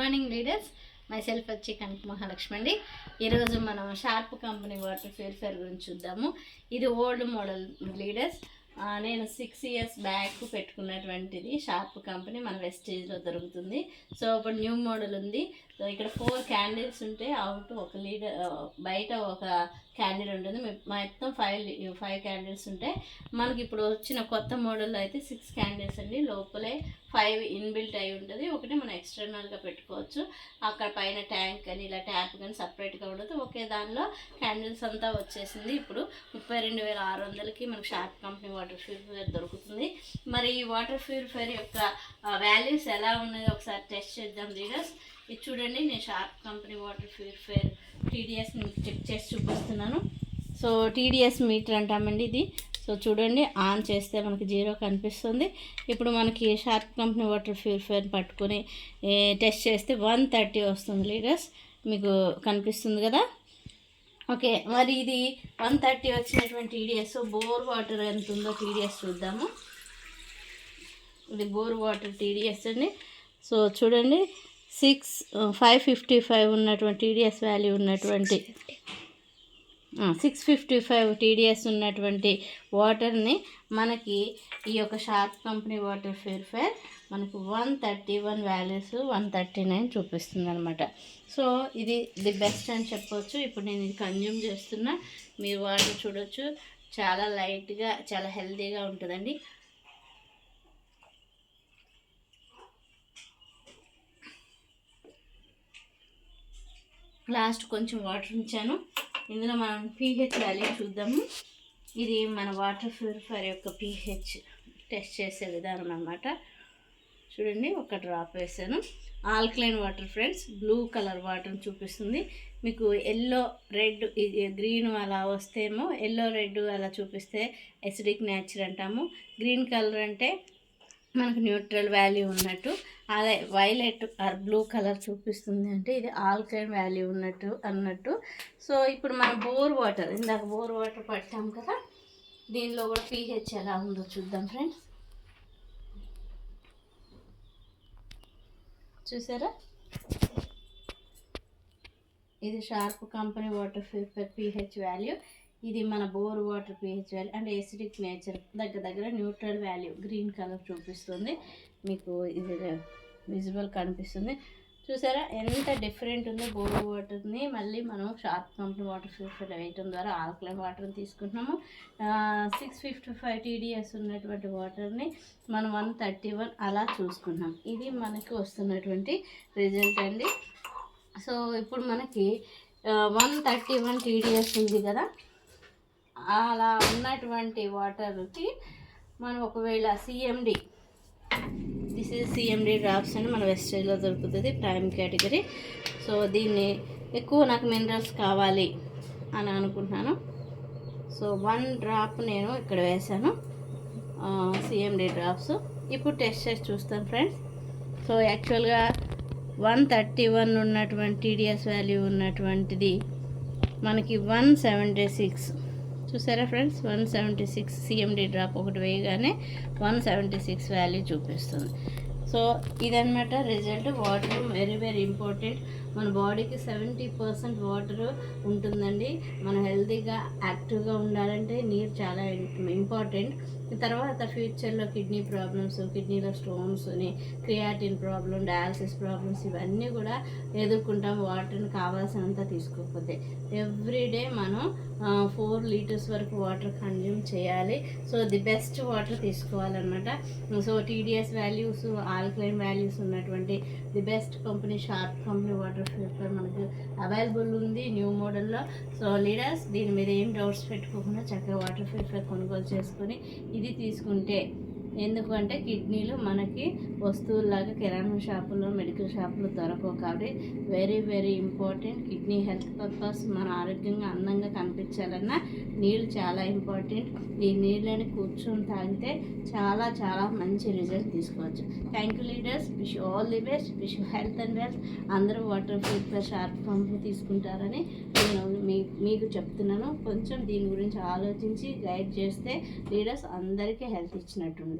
Morning leaders my self వచ్చి కనక మహాలక్ష్మి అండి. ఈరోజు మనం షార్ప్ కంపెనీ వాటర్ ఫిల్టర్ గురించి చూద్దాము. ఇది ఓల్డ్ మోడల్ లీడర్స్ నేను సిక్స్ ఇయర్స్ బ్యాక్ పెట్టుకున్నటువంటిది షార్ప్ కంపెనీ మన వెస్టేజ్లో దొరుకుతుంది. సో ఇప్పుడు న్యూ మోడల్ ఉంది. సో ఇక్కడ ఫోర్ క్యాండిల్స్ ఉంటే అవుట్ ఒక లీడర్ బయట ఒక క్యాండిల్ ఉంటుంది. మొత్తం ఫైవ్ ఫైవ్ క్యాండిల్స్ ఉంటాయి మనకి ఇప్పుడు వచ్చిన కొత్త మోడల్లో అయితే సిక్స్ క్యాండిల్స్ అండి. లోపలే ఫైవ్ ఇన్బిల్ట్ అయి ఉంటుంది. ఒకటి మనం ఎక్స్టర్నల్గా పెట్టుకోవచ్చు. అక్కడ పైన ట్యాంక్ కానీ ఇలా ట్యాప్ కానీ సపరేట్గా ఉండదు. ఒకే దానిలో క్యాండిల్స్ అంతా వచ్చేసింది. ఇప్పుడు ముప్పై రెండు వేల ఆరు వందలకి మనకు షార్ప్ కంపెనీ వాటర్ ప్యూరిఫైర్ దొరుకుతుంది. మరి ఈ వాటర్ ప్యూరిఫైర్ యొక్క వాల్యూస్ ఎలా ఉన్నాయో ఒకసారి టెస్ట్ చేద్దాం రీడర్స్. ఇది చూడండి నేను sharp company water purifier TDS check చేసి చూపిస్తున్నాను. సో టీడీఎస్ మీటర్ అంటామండి ఇది. సో చూడండి ఆన్ చేస్తే మనకి జీరో కనిపిస్తుంది. ఇప్పుడు మనకి షార్ప్ కంపెనీ వాటర్ ప్యూరిఫైర్ పట్టుకొని టెస్ట్ చేస్తే వన్ థర్టీ వస్తుంది లీటర్స్. మీకు కనిపిస్తుంది కదా? ఓకే మరి ఇది వన్ థర్టీ వచ్చినటువంటి టీడీఎస్. బోర్ వాటర్ ఎంత ఉందో టీడీఎస్ చూద్దాము. ఇది బోర్ వాటర్ టీడీఎస్ అండి. సో చూడండి సిక్స్ ఫైవ్ ఫిఫ్టీ ఫైవ్ ఉన్నటువంటి టీడీఎస్ వాల్యూ ఉన్నటువంటి సిక్స్ ఫిఫ్టీ ఫైవ్ టీడీఎస్ ఉన్నటువంటి వాటర్ని మనకి ఈ యొక్క షార్ప్ కంపెనీ వాటర్ ఫేర్ఫేర్ మనకు one thirty one values one thirty nine చూపిస్తుంది అనమాట సో ఇది ది బెస్ట్ అని చెప్పొచ్చు. ఇప్పుడు నేను ఇది కన్జ్యూమ్ చేస్తున్నా. మీరు వాటర్ చూడొచ్చు. చాలా లైట్గా చాలా హెల్తీగా ఉంటుందండి. లాస్ట్ కొంచెం వాటర్ ఉంచాను. ఇందులో మనం పీహెచ్ వాల్యూ చూద్దాము. ఇది మన వాటర్ ప్యూరిఫైర్ యొక్క పీహెచ్ టెస్ట్ చేసే విధానం అన్నమాట. చూడండి ఒక డ్రాప్ వేసాను. Alkaline water friends blue colour water చూపిస్తుంది. మీకు ఎల్లో రెడ్ గ్రీన్ అలా వస్తేమో ఎల్లో రెడ్ అలా చూపిస్తే ఎసిడిక్ నేచర్ అంటాము. గ్రీన్ కలర్ అంటే మనకు న్యూట్రల్ వాల్యూ ఉన్నట్టు అదే వైలెట్ ఆర్ బ్లూ కలర్ చూపిస్తుంది అంటే ఇది ఆల్కలైన్ వాల్యూ ఉన్నట్టు అన్నట్టు. సో ఇప్పుడు మనం బోర్ వాటర్ ఇందాక బోర్ వాటర్ పట్టాం కదా దీనిలో కూడా పీహెచ్ ఎలా ఉందో చూద్దాం ఫ్రెండ్స్. చూసారా? ఇది Sharp company water filter pH value. ఇది మన బోర్ వాటర్ పిహెచ్ వాల్యూ అంటే ఎసిడిక్ నేచర్ దగ్గర దగ్గర న్యూట్రల్ వాల్యూ గ్రీన్ కలర్ చూపిస్తుంది. మీకు ఇది విజిబుల్ కనిపిస్తుంది. చూసారా? ఎంత డిఫరెంట్ ఉందో బోర్ వాటర్ని మళ్ళీ మనం షార్ప్ కంపెనీ వాటర్ ఫిల్టర్ వేయటం ద్వారా ఆల్కలైన్ వాటర్ని తీసుకుంటున్నాము. సిక్స్ ఫిఫ్టీ ఫైవ్ టీడీఎస్ ఉన్నటువంటి వాటర్ని మనం వన్ థర్టీ వన్ అలా చూసుకున్నాం ఇది మనకి వస్తున్నటువంటి రిజల్ట్ అండి. సో ఇప్పుడు మనకి వన్ థర్టీ వన్ టీడీఎస్ ఉంది కదా? అలా ఉన్నటువంటి వాటర్కి మనం ఒకవేళ CMD this is CMD drops అని మన వెస్టేజ్లో దొరుకుతుంది ప్రైమ్ కేటగిరీ సో దీన్ని ఎక్కువ నాకు మినరల్స్ కావాలి అని అనుకుంటున్నాను. సో వన్ డ్రాప్ నేను ఇక్కడ వేసాను సిఎండి డ్రాప్స్ ఇప్పుడు టెస్ట్ చేసి చూస్తాను ఫ్రెండ్స్ సో యాక్చువల్గా వన్ థర్టీ వన్ ఉన్నటువంటి టీడీఎస్ వాల్యూ ఉన్నటువంటిది మనకి వన్ సెవెంటీ సిక్స్ చూసారా friends? One seventy six CMD drop ఒకటి వేయగానే వన్ సెవెంటీ సిక్స్ వాల్యూ చూపిస్తుంది. సో ఇదనమాట result. Water very very important. మన బాడీకి సెవెంటీ పర్సెంట్ వాటర్ ఉంటుందండి. మనం హెల్తీగా యాక్టివ్గా ఉండాలంటే నీరు చాలా ఇంపార్టెంట్. తర్వాత ఫ్యూచర్లో కిడ్నీ ప్రాబ్లమ్స్ కిడ్నీలో stones creatine problem dialysis problems ఇవన్నీ కూడా ఎదుర్కొంటాం. వాటర్ని కావాల్సినంత తీసుకోకపోతే. ఎవ్రీడే మనం ఫోర్ లీటర్స్ వరకు వాటర్ కన్జ్యూమ్ చేయాలి. సో ది బెస్ట్ వాటర్ తీసుకోవాలన్నమాట. So TDS values alkaline values ఉన్నటువంటి the best company Sharp company water filter మనకు అవైలబుల్ ఉంది న్యూ మోడల్లో సో లీడర్స్ దీని మీద ఏం డౌట్స్ పెట్టుకోకుండా చక్కగా వాటర్ ఫిల్టర్ కొనుగోలు చేసుకొని ఇది తీసుకుంటే ఎందుకంటే కిడ్నీలు మనకి వస్తువులాగా కిరాణా షాపులో మెడికల్ షాపులో దొరకవు కాబట్టి very very important. Kidney health purpose మన ఆరోగ్యంగా అందంగా కనిపించాలన్నా నీళ్ళు చాలా ఇంపార్టెంట్. ఈ నీళ్ళని కూర్చొని తాగితే చాలా చాలా మంచి రిజల్ట్ తీసుకోవచ్చు. Thank you leaders. Wish all the best. Wish health and wealth. అందరూ వాటర్ ఫిల్టర్ షార్ప్ పంపు తీసుకుంటారని నేను మీ మీకు చెప్తున్నాను. కొంచెం దీని గురించి ఆలోచించి గైడ్ చేస్తే లీడర్స్ అందరికీ హెల్త్ ఇచ్చినట్టుంది